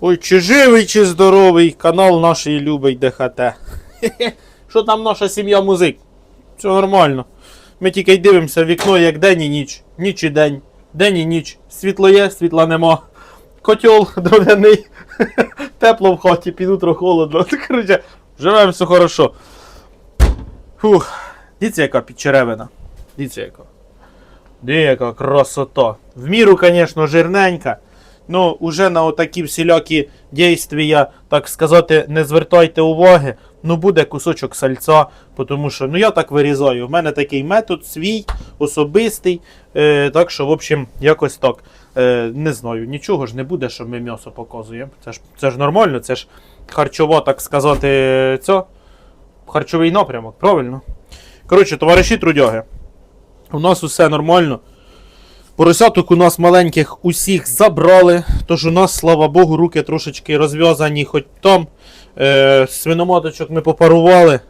Ой, чи живий, чи здоровий, канал наш любий ДХТ. Що там наша сім'я музик? Все нормально. Ми тільки й дивимося вікно, як день і ніч. Ніч і день. День і ніч. Світло є, світла нема. Котел дров'яний. Тепло в хаті, під утро холодно. Короче, живемо все хорошо. Фух. Дивіться, яка підчеревина. Дивіться, яка. Де яка красота. В міру, звісно, жирненька. Ну, уже на отакі всілякі дійствія, так сказати, не звертайте уваги. Ну, буде кусочок сальця, тому що ну я так вирізаю. У мене такий метод свій, особистий. Е, так що, в общем, якось так. Е, не знаю, нічого ж не буде, що ми м'ясо показуємо. Це ж, це ж нормально, це ж харчово, так сказати, ця, харчовий напрямок, правильно? Коротше, товариші трудяги. У нас усе нормально. Поросяток у нас маленьких усіх забрали, тож у нас, слава Богу, руки трошечки розв'язані, хоч там. Е, свиноматочок ми попарували.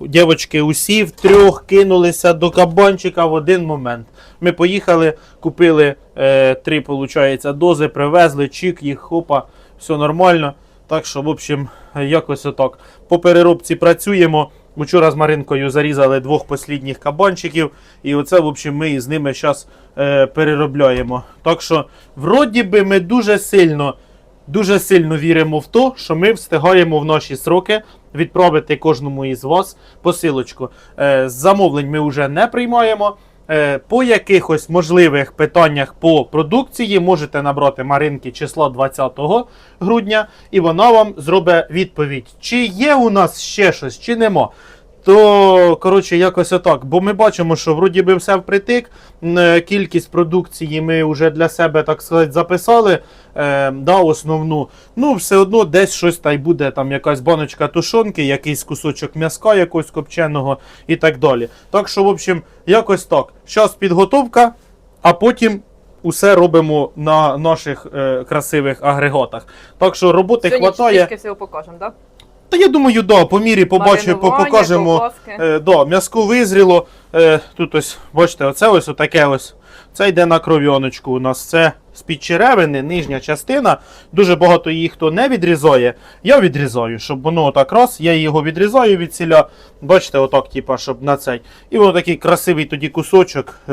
Дівочки усі втрьох кинулися до кабанчика в один момент. Ми поїхали, купили е, три, получається, дози, привезли, чик їх, хопа, все нормально. Так що, в общем, якось отак. По переробці працюємо. Вчора з Маринкою зарізали двох послідніх кабанчиків, і оце, в общем, ми з ними зараз е, переробляємо. Так що, вроді би, ми дуже сильно, дуже сильно віримо в те, що ми встигаємо в наші сроки відправити кожному із вас посилочку. Е, замовлень ми вже не приймаємо. Е, По якихось можливих питаннях по продукції можете набрати Маринки число 20 грудня, і вона вам зробить відповідь, чи є у нас ще щось, чи нема. То, коротше, якось отак. Бо ми бачимо, що вроді би все впритик. Е, Кількість продукції ми вже для себе, так сказати, записали. Е, да, основну. Ну, все одно десь щось та й буде, там якась баночка тушонки, якийсь кусочок м'яска якогось копченого і так далі. Так що, в общем, якось так. Зараз підготовка, а потім. Усе робимо на наших е, красивих агрегатах. Так що роботи Сьогодні хватає. всього покажемо, так? Та я думаю, да, по мірі побачимо, Маринування, покажемо. ковбаски. Е, да, м'язко визріло. Е, тут ось, бачите, оце ось отаке ось. Це йде на кров'яночку. У нас це з-під черевини, нижня частина. Дуже багато її хто не відрізає. Я відрізаю, щоб воно отак раз, я його відрізаю від ціля. Бачите, отак, типа, щоб на цей. І воно такий красивий тоді кусочок. Е,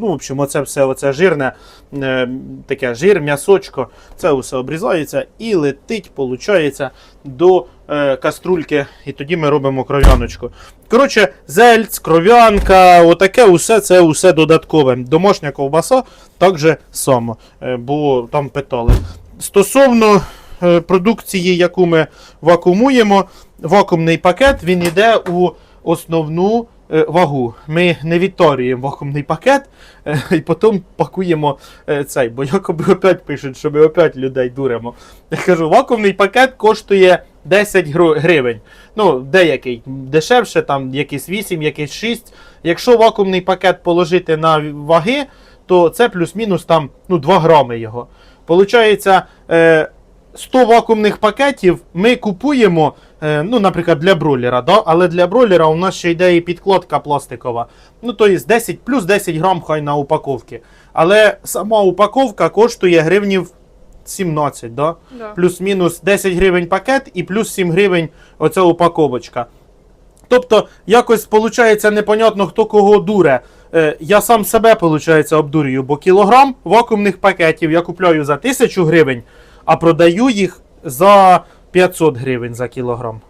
ну, в общем, оце все оце жирне, е, таке жир, м'ясочко. Це все обрізається і летить, виходить, до е, каструльки. І тоді ми робимо кров'яночку. Коротше, зельц, кров'янка, отаке усе це усе додаткове. Домашня ковбаса так же само, е, бо там питали. Стосовно е, продукції, яку ми вакуумуємо, вакуумний пакет він йде у основну вагу. Ми не відторюємо вакуумний пакет е, і потім пакуємо е, цей, бо якоби опять пишуть, що ми опять людей дуримо. Я кажу, вакуумний пакет коштує 10 гривень. Ну, деякий дешевше, там якийсь 8, якийсь 6. Якщо вакуумний пакет положити на ваги, то це плюс-мінус там ну, 2 грами його. Получається, е, 100 вакуумних пакетів ми купуємо, е, ну, наприклад, для бройлера, да? але для бройлера у нас ще йде і підкладка пластикова. Ну, то є 10 плюс 10 грам хай на упаковці. Але сама упаковка коштує гривнів 17, да? Да. плюс-мінус 10 гривень пакет і плюс 7 гривень оця упаковочка. Тобто, якось виходить непонятно, хто кого дуре. Е, я сам себе, виходить, обдурюю, бо кілограм вакуумних пакетів я купляю за 1000 гривень, а продаю їх за 500 гривень за кілограм.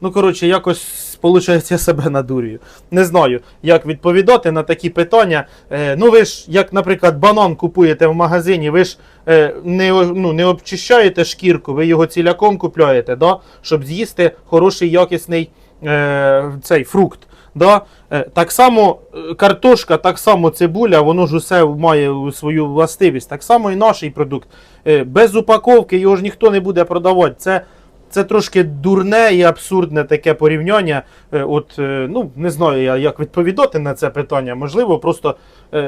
Ну, коротше, якось, виходить, я себе надурюю. Не знаю, як відповідати на такі питання. Е, ну, ви ж, як, наприклад, банан купуєте в магазині, ви ж е, не, ну, не обчищаєте шкірку, ви його ціляком купляєте, да? щоб з'їсти хороший якісний е, цей фрукт. Да? Е, так само е, картошка, так само цибуля, воно ж усе має свою властивість. Так само і наш продукт. Е, без упаковки його ж ніхто не буде продавати. Це, це трошки дурне і абсурдне таке порівняння. От, ну, не знаю я, як відповідати на це питання. Можливо, просто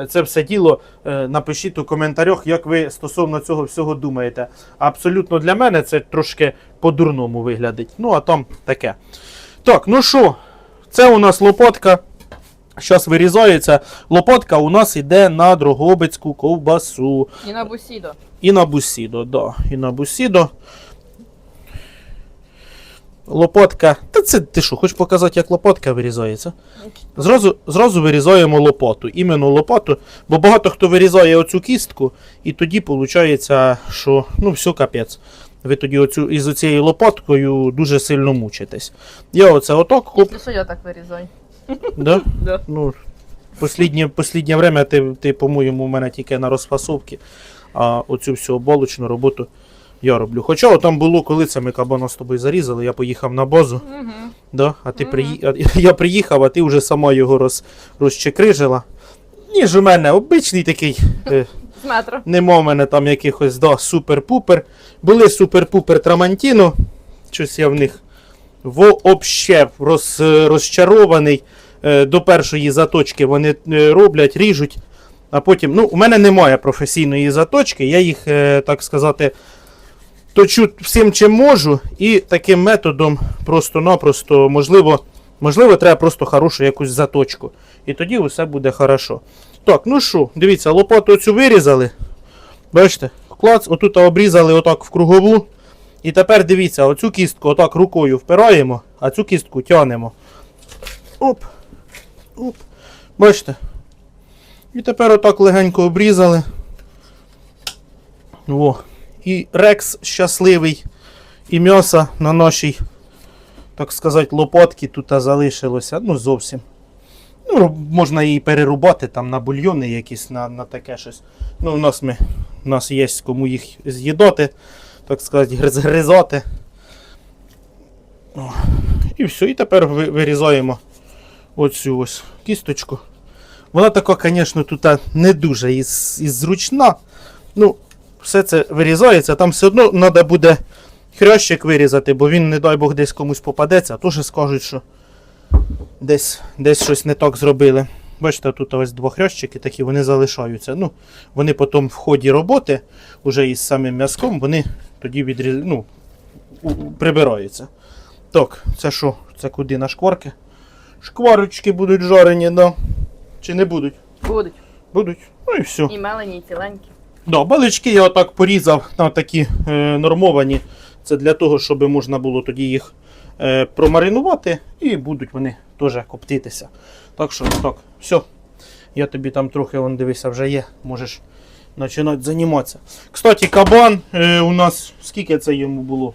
це все діло напишіть у коментарях, як ви стосовно цього всього думаєте. Абсолютно для мене це трошки по-дурному виглядить. Ну, а там таке. Так, ну що, це у нас лопатка. Зараз вирізається. Лопатка у нас йде на Дрогобицьку ковбасу. І на бусідо. І на бусідо, да. І на бусідо. Лопатка. Та це ти що, хочеш показати, як лопатка вирізається? Зразу, зразу вирізаємо лопату. Іменно лопату, бо багато хто вирізає оцю кістку, і тоді виходить, що ну все капець. Ви тоді оцю, із оцією лопаткою дуже сильно мучитесь. Я оце отак, хоп, Якщо що, я так вирізаю. да? Да. Ну, посліднє, посліднє время ти, ти, по-моєму, у мене тільки на розфасовці, а оцю всю оболочну роботу я роблю. Хоча там було, коли це ми кабана з тобою зарізали, я поїхав на базу, Угу. да? а ти Мгм. приї... я приїхав, а ти вже сама його роз... розчекрижила. Ніж у мене обичний такий. З метро. Нема в мене там якихось да, супер-пупер. Були супер-пупер Трамантіно. Щось я в них вообще роз, розчарований. Е, До першої заточки вони е, роблять, ріжуть. А потім, ну, у мене немає професійної заточки, я їх, е, так сказати, точу всім, чим можу, і таким методом просто-напросто, можливо, можливо, треба просто хорошу якусь заточку. І тоді усе буде хорошо. Так, ну що, дивіться, лопату цю вирізали. Бачите? Клац, отут обрізали отак в кругову. І тепер дивіться, оцю кістку отак рукою впираємо, а цю кістку тянемо. Оп. Оп. Бачите? І тепер отак легенько обрізали. Во. І рекс щасливий. І м'яса на нашій, так сказати, лопатці тут залишилося. Ну, зовсім. Ну, можна її перерубати там на бульйони якісь, на, на таке щось. Ну, у нас ми, у нас є кому їх з'їдати, так сказати, гриз- згризати. О, і все, і тепер ви- вирізаємо оцю ось кісточку. Вона така, звісно, тут не дуже із, із зручна. Ну, все це вирізається, там все одно треба буде хрящик вирізати, бо він, не дай Бог, десь комусь попадеться, а теж скажуть, що десь, десь щось не так зробили. Бачите, тут ось двохрящики такі, вони залишаються. Ну, вони потім в ході роботи, вже із самим м'язком, вони тоді відріз... ну, прибираються. Так, це що? Це куди на шкварки? Шкварочки будуть жарені, да. Чи не будуть? Будуть. Будуть. Ну і все. І мелені, і ціленькі. Да, балички я отак порізав на такі е, нормовані. Це для того, щоб можна було тоді їх промаринувати і будуть вони теж коптитися. Так що так, все. Я тобі там трохи вон, дивися, вже є. Можеш починати займатися. Кстати, кабан е, у нас скільки це йому було?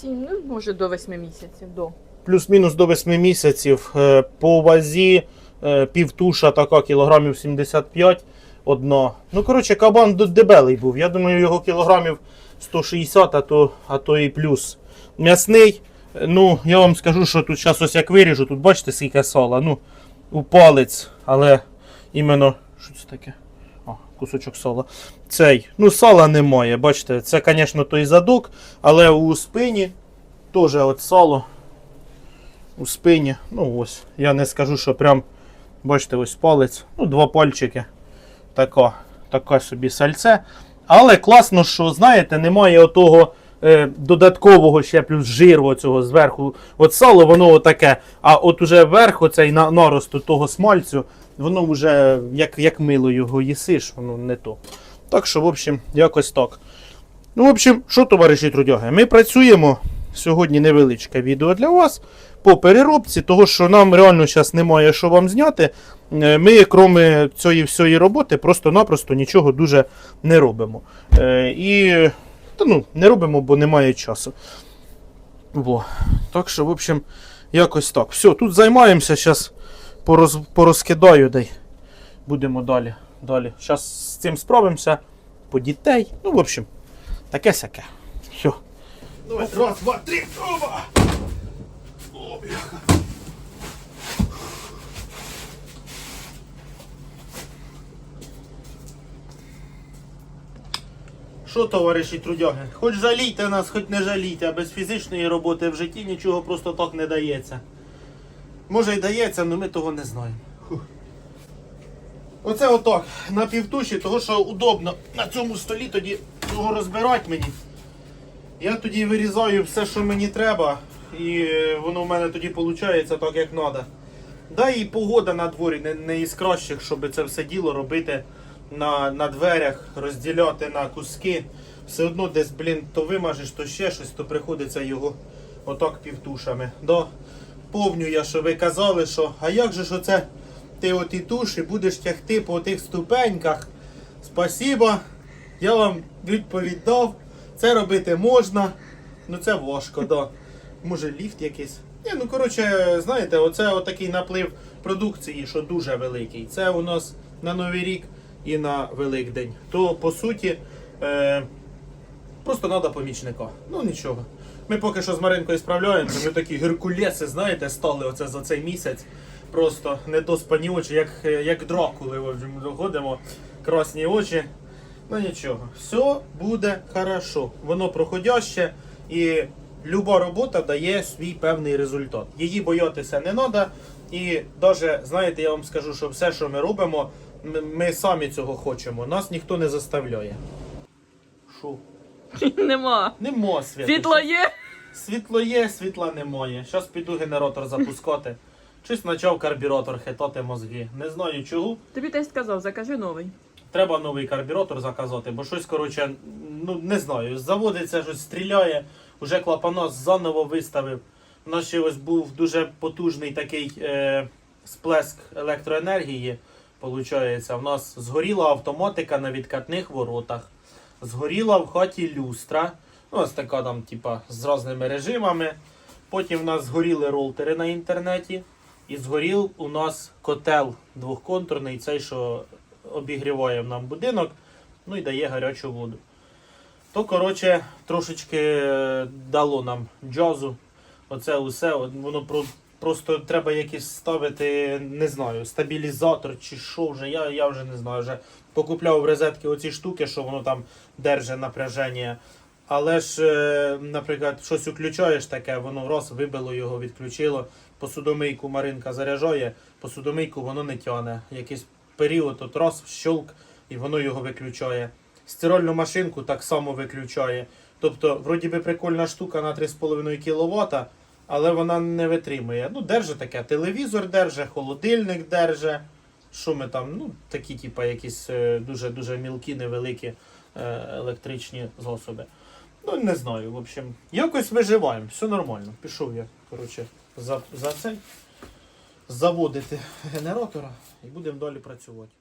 Сім, ну, може, до восьми місяців. До. Плюс-мінус до 8 місяців. Е, По вазі е, півтуша така кілограмів 75 одна. Ну, коротше, кабан дебелий був. Я думаю, його кілограмів 160, а то, а то і плюс. М'ясний. Ну, я вам скажу, що тут зараз ось як виріжу, тут бачите, скільки сала. Ну, у палець, але іменно. Що це таке? О, кусочок сала. Цей. Ну, сала немає. Бачите, це, звісно, той задок, але у спині теж от сало у спині. Ну ось, я не скажу, що прям, бачите, ось палець, ну, два пальчики. Така, така собі сальце. Але класно, що, знаєте, немає отого додаткового ще плюс жиру цього зверху. От сало, воно отаке. А от уже вверх, оцей на, наросту того смальцю, воно вже як, як мило його їсиш, воно не то. Так що, в общем, якось так. Ну, в общем, що, товариші трудяги, ми працюємо. Сьогодні невеличке відео для вас по переробці, того що нам реально зараз немає що вам зняти. Е, Ми, крім цієї всієї роботи, просто-напросто нічого дуже не робимо. Е, І та, ну, не робимо, бо немає часу. Во. Так що, в общем, якось так. Все, тут займаємося, зараз пороз, порозкидаю, дай будемо далі. далі. Зараз з цим справимося. По дітей. Ну, в общем, таке сяке. Все. Давай, раз, два, три. Оба! О. Що, товариші трудяги? Хоч жалійте нас, хоч не жалійте, а без фізичної роботи в житті нічого просто так не дається. Може й дається, але ми того не знаємо. Фух. Оце отак, на півтуші, того що удобно на цьому столі тоді його розбирати мені. Я тоді вирізаю все, що мені треба, і е, воно в мене тоді виходить так, як треба. Да і погода на дворі не, не із кращих, щоб це все діло робити на, на дверях, розділяти на куски. Все одно десь, блін, то вимажеш, то ще щось, то приходиться його отак півтушами. Да. Повню я, що ви казали, що а як же ж оце ти оті туші будеш тягти по тих ступеньках. Спасибо, я вам відповідь дав. Це робити можна. Ну це важко, да. Може ліфт якийсь. Ні, ну коротше, знаєте, оце отакий наплив продукції, що дуже великий. Це у нас на Новий рік і на Великдень. То по суті. Е, Просто треба помічника. Ну нічого. Ми поки що з Маринкою справляємося. Ми такі геркулеси, знаєте, стали оце за цей місяць. Просто недоспані очі, як, як дракули. Ходимо, красні очі. Ну нічого, все буде хорошо. Воно проходяще і люба робота дає свій певний результат. Її боятися не треба. І навіть, знаєте, я вам скажу, що все, що ми робимо, ми самі цього хочемо. Нас ніхто не заставляє. Шо? Нема. Нема світу. Світло є? Світло є, світла немає. Зараз піду генератор запускати. Щось почав карбюратор хитати мозги. Не знаю чого. Тобі тесть сказав, закажи новий. Треба новий карбюратор заказати, бо щось, коротше, ну не знаю. Заводиться, щось стріляє, уже клапанос заново виставив. У нас ще ось був дуже потужний такий е, сплеск електроенергії. Получається, в нас згоріла автоматика на відкатних воротах, згоріла в хаті люстра. Ну, ось така там, типа, з різними режимами. Потім в нас згоріли роутери на інтернеті. І згорів у нас котел двохконтурний, цей, що обігріває нам будинок, ну і дає гарячу воду. То, коротше, трошечки дало нам джазу. Оце усе. Воно просто треба якийсь ставити, не знаю, стабілізатор чи що вже. Я, я вже не знаю. Вже покупляв в розетки оці штуки, що воно там держить напряження. Але ж, е, наприклад, щось включаєш таке, воно раз вибило його, відключило. Посудомийку Маринка заряджає, посудомийку воно не тяне. Якийсь період, от раз щелк, і воно його виключає. Стиральну машинку так само виключає. Тобто, вроді би прикольна штука на 3,5 кВт, але вона не витримує. Ну, держи таке, телевізор держи, холодильник держи. Що ми там? Ну, такі, типа, якісь дуже-дуже мілкі, невеликі е, електричні засоби. Ну, не знаю, в общем. Якось виживаємо, все нормально. Пішов я, коротше, за, за цей заводити генератора і будемо далі працювати.